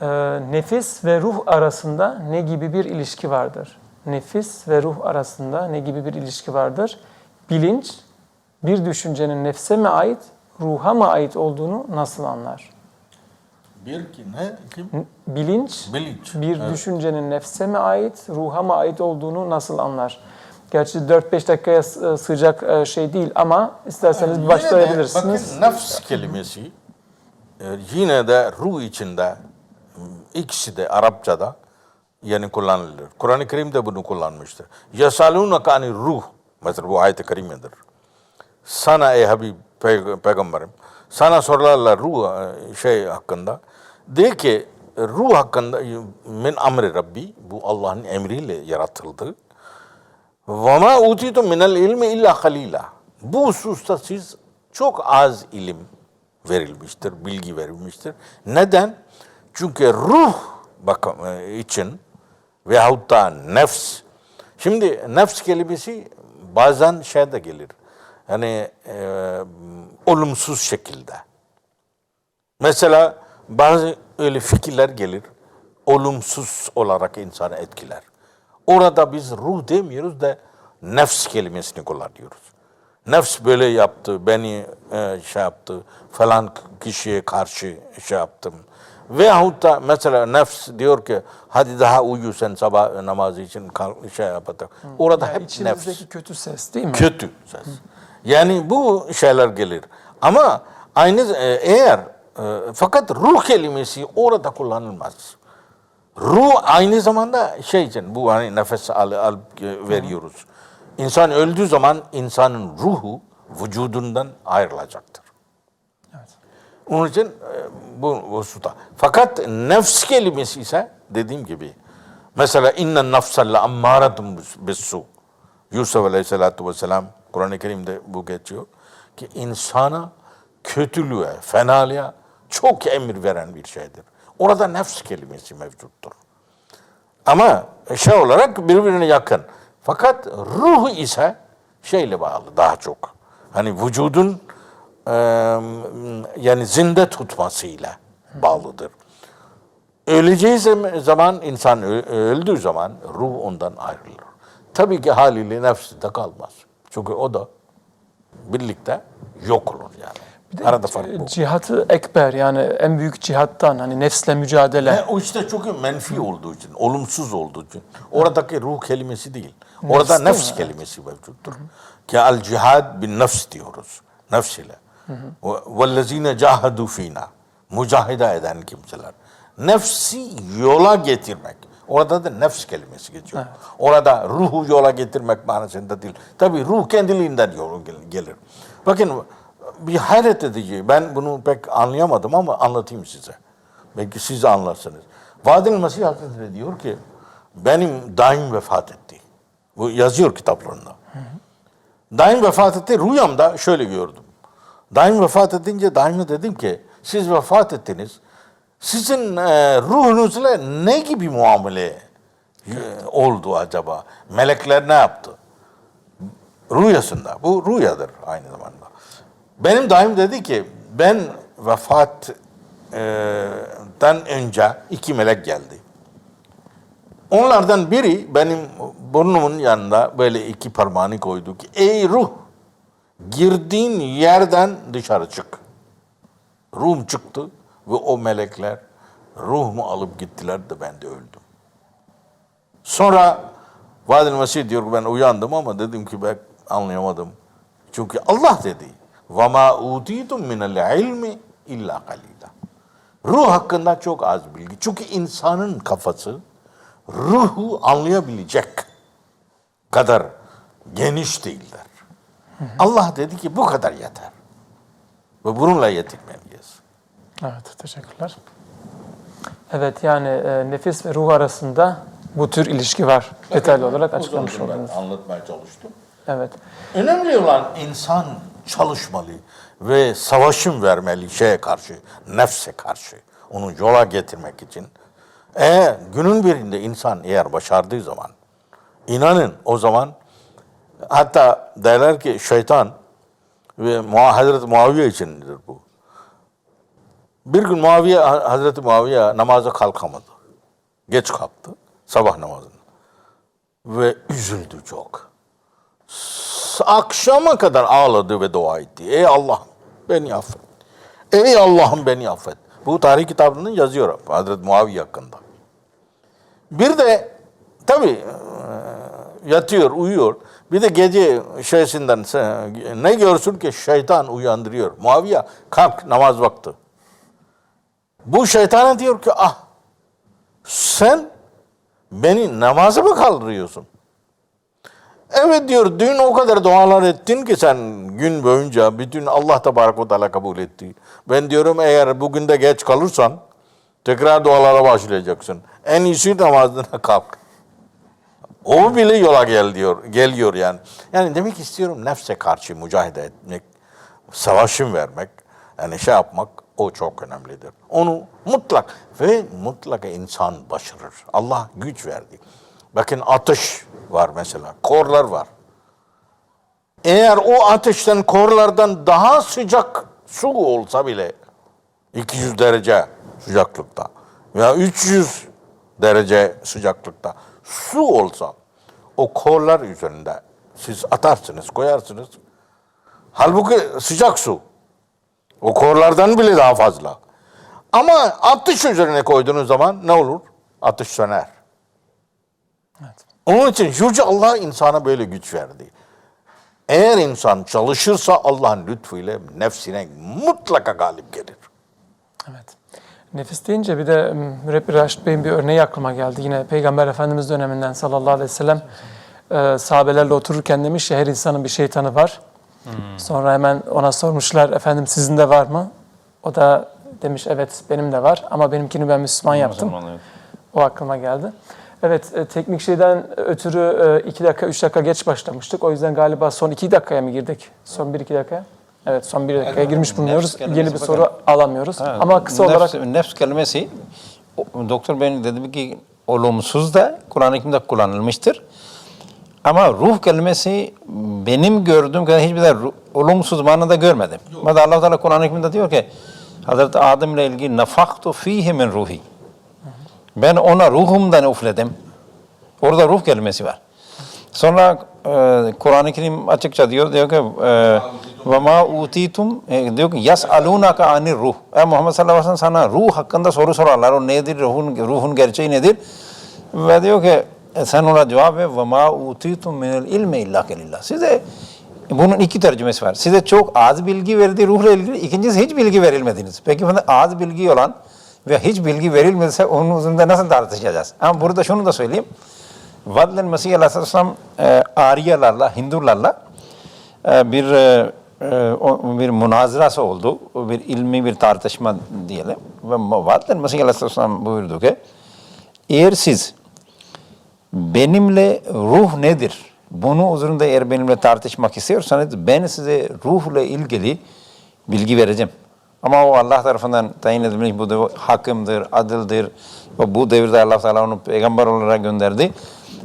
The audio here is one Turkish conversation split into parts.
e, nefis ve ruh arasında ne gibi bir ilişki vardır? Nefis ve ruh arasında ne gibi bir ilişki vardır? Bilinç bir düşüncenin nefse mi ait, ruha mı ait olduğunu nasıl anlar? Bir ki ne? Kim? Bilinç, Bilinç. bir Evet. düşüncenin nefse mi ait, ruha mı ait olduğunu nasıl anlar? Gerçi 4-5 dakikaya s- sığacak e, şey değil ama isterseniz bir de başlayabilirsiniz. Bakın nefs kelimesi e, yine de ruh içinde ikisi de Arapçada yani kullanılır. Kur'an-ı Kerim de bunu kullanmıştır. Yasalun kani ruh mesela bu ayet-i kerimedir. Sana ey Habib pey- peygamberim sana sorularlar ruh e, şey hakkında. De ki ruh hakkında e, min amri Rabbi bu Allah'ın emriyle yaratıldı. Ve ma utitu minel ilmi illa halila. Bu hususta siz çok az ilim verilmiştir, bilgi verilmiştir. Neden? Çünkü ruh bakım e, için veyahut da nefs. Şimdi nefs kelimesi bazen şeyde gelir. Hani e, olumsuz şekilde. Mesela bazı öyle fikirler gelir, olumsuz olarak insanı etkiler. Orada biz ruh demiyoruz da nefs kelimesini kullanıyoruz. Nefs böyle yaptı, beni e, şey yaptı, falan kişiye karşı şey yaptım. Veyahut da mesela nefs diyor ki hadi daha uyu sen sabah namazı için kalk, şey yapalım. Orada Yani hep nefs kötü ses değil mi? kötü ses. Yani bu şeyler gelir. Ama aynı e, eğer e, fakat ruh kelimesi orada kullanılmaz. Ruh aynı zamanda şey için bu hani nefes al, alıp e, veriyoruz. İnsan öldüğü zaman insanın ruhu vücudundan ayrılacaktır. Onun için e, bu hususta. Fakat nefs kelimesi ise dediğim gibi mesela innen nefselle ammaratun bissu. Yusuf Aleyhisselatü Vesselam Kur'an-ı Kerim'de bu geçiyor ki insana kötülüğe, fenalığa çok emir veren bir şeydir. Orada nefs kelimesi mevcuttur. Ama şey olarak birbirine yakın. Fakat ruh ise şeyle bağlı daha çok. Hani vücudun yani zinde tutmasıyla bağlıdır. Öleceği zam- zaman insan öldüğü zaman ruh ondan ayrılır. Tabii ki haliyle nefsi de kalmaz. Çünkü o da birlikte yok olur yani. Arada fark bu. Cihatı ekber yani en büyük cihattan hani nefsle mücadele. Ve o işte çok menfi olduğu için, olumsuz olduğu için. Oradaki ruh kelimesi değil. Orada Nefs nefs kelimesi mevcuttur. Ki al cihad bin nefs diyoruz. Nefs ile. Vellezine cahadu fina. Mücahede eden kimseler. Nefsi yola getirmek. Orada da nefs kelimesi geçiyor. Orada ruhu yola getirmek manasında değil. Tabii ruh kendiliğinden gel- gelir. Bakın bir hayret edici. Ben bunu pek anlayamadım ama anlatayım size. Belki siz anlarsınız. Vadil Mesih Hazretleri diyor ki benim daim vefat etti. Bu yazıyor kitaplarında. Daim vefat etti. Rüyamda şöyle gördüm. Daim vefat edince daime dedim ki siz vefat ettiniz. Sizin e, ruhunuzla ne gibi muamele e, oldu acaba? Melekler ne yaptı? Rüyasında. Bu rüyadır aynı zamanda. Benim daim dedi ki ben vefattan önce iki melek geldi. Onlardan biri benim burnumun yanında böyle iki parmağını koydu ki ey ruh girdiğin yerden dışarı çık. Ruhum çıktı ve o melekler ruhumu alıp gittiler de ben de öldüm. Sonra Vadil Mesih diyor ki ben uyandım ama dedim ki ben anlayamadım. Çünkü Allah dedi. وَمَا اُوتِيتُم مِنَ الْعِلْمِ illa قَلِيلًا Ruh hakkında çok az bilgi. Çünkü insanın kafası ruhu anlayabilecek kadar geniş değildir. Allah dedi ki bu kadar yeter. Ve bununla yetinmeliyiz. Evet teşekkürler. Evet yani e, nefis ve ruh arasında bu tür ilişki var. Detaylı olarak açıklamış oldunuz. anlatmaya çalıştım. Evet. Önemli olan insan çalışmalı ve savaşın vermeli şeye karşı, nefse karşı. Onu yola getirmek için. Eğer günün birinde insan eğer başardığı zaman, inanın o zaman hatta derler ki şeytan ve Hazreti Muaviye içindir bu. Bir gün Muaviye, Hazreti Muaviye namaza kalkamadı. Geç kalktı sabah namazında. Ve üzüldü çok. Akşama kadar ağladı ve dua etti. Ey Allah'ım beni affet. Ey Allah'ım beni affet. Bu tarih kitabında yazıyor Hazreti Muaviye hakkında. Bir de tabii yatıyor, uyuyor. Bir de gece şeysinden ne görsün ki şeytan uyandırıyor. Muaviye kalk namaz vakti. Bu şeytana diyor ki ah sen beni namaza mı kaldırıyorsun? Evet diyor dün o kadar dualar ettin ki sen gün boyunca bütün Allah Tebarek ve Teala kabul etti. Ben diyorum eğer bugün de geç kalırsan tekrar dualara başlayacaksın. En iyisi namazına kalk. O bile yola gel diyor, geliyor yani. Yani demek istiyorum nefse karşı mücadele etmek, savaşın vermek, yani şey yapmak o çok önemlidir. Onu mutlak ve mutlaka insan başarır. Allah güç verdi. Bakın ateş var mesela, korlar var. Eğer o ateşten, korlardan daha sıcak su olsa bile 200 derece sıcaklıkta veya 300 derece sıcaklıkta su olsa o korlar üzerinde siz atarsınız, koyarsınız. Halbuki sıcak su. O korlardan bile daha fazla. Ama ateş üzerine koyduğunuz zaman ne olur? Ateş söner. Evet. Onun için Yüce Allah insana böyle güç verdi. Eğer insan çalışırsa Allah'ın lütfuyla nefsine mutlaka galip gelir. Evet. Nefis deyince bir de Mürebbi Raşit Bey'in bir örneği aklıma geldi. Yine Peygamber Efendimiz döneminden sallallahu aleyhi ve sellem e, sahabelerle otururken demiş ya her insanın bir şeytanı var. Sonra hemen ona sormuşlar efendim sizin de var mı? O da demiş evet benim de var ama benimkini ben Müslüman yaptım. Müslüman, evet. O aklıma geldi. Evet, e, teknik şeyden ötürü 2 dakika, 3 dakika geç başlamıştık. O yüzden galiba son 2 dakikaya mı girdik? Son 1-2 dakika? Evet, son 1 dakikaya girmiş bulunuyoruz. kelimesi Yeni bir bakın. soru alamıyoruz. Ha, Ama kısa nefs, olarak Nefs kelimesi, o- doktor benim dedi ki olumsuz da Kur'an-ı Kerim'de kullanılmıştır. Ama ruh kelimesi benim gördüğüm kadar hiçbir de ru- olumsuz manada görmedim. Mesela Allah Teala Kur'an-ı Kerim'de diyor ki Hazreti Adem ile ilgili nefaktu fihi min ruhi. Ben ona ruhumdan üfledim. Orada ruh kelimesi var. Sonra e, Kur'an-ı Kerim açıkça diyor diyor ki e, ve ma utitum e, diyor ki yasalunaka anir ruh. Ey Muhammed sallallahu aleyhi ve sellem sana ruh hakkında soru sorarlar. O nedir? Ruhun ruhun gerçeği nedir? Ve diyor ki e, sen ona cevap ver ve ma utitum minel ilmi illa kelillah. Size bunun iki tercümesi var. Size çok az bilgi verdi ruhla ilgili. İkincisi hiç bilgi verilmediniz. Peki az bilgi olan ve hiç bilgi verilmediyse onun üzerinde nasıl tartışacağız? Ama burada şunu da söyleyeyim. Vadlen Mesih Aleyhisselam e, Aryalarla, Hindularla e, bir e, e, bir münazırası oldu. Bir ilmi bir tartışma diyelim. Ve Vadlen Mesih Aleyhisselam buyurdu ki eğer siz benimle ruh nedir? Bunu üzerinde eğer benimle tartışmak istiyorsanız ben size ruhla ilgili bilgi vereceğim. Ama o Allah tarafından tayin edilmiş bu hakimdir, adildir. Ve bu devirde Allah Teala onu peygamber olarak gönderdi.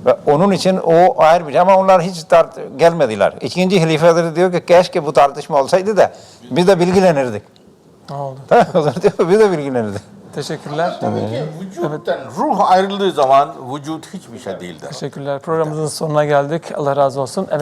Ve onun için o ayrı bir şey. Ama onlar hiç tart gelmediler. İkinci halifeleri diyor ki keşke bu tartışma olsaydı da biz de bilgilenirdik. ne oldu? o zaman diyor biz de bilgilenirdik. Teşekkürler. Tabii ki vücuttan ruh ayrıldığı zaman vücut hiçbir şey değildir. Teşekkürler. Programımızın sonuna geldik. Allah razı olsun. Evet.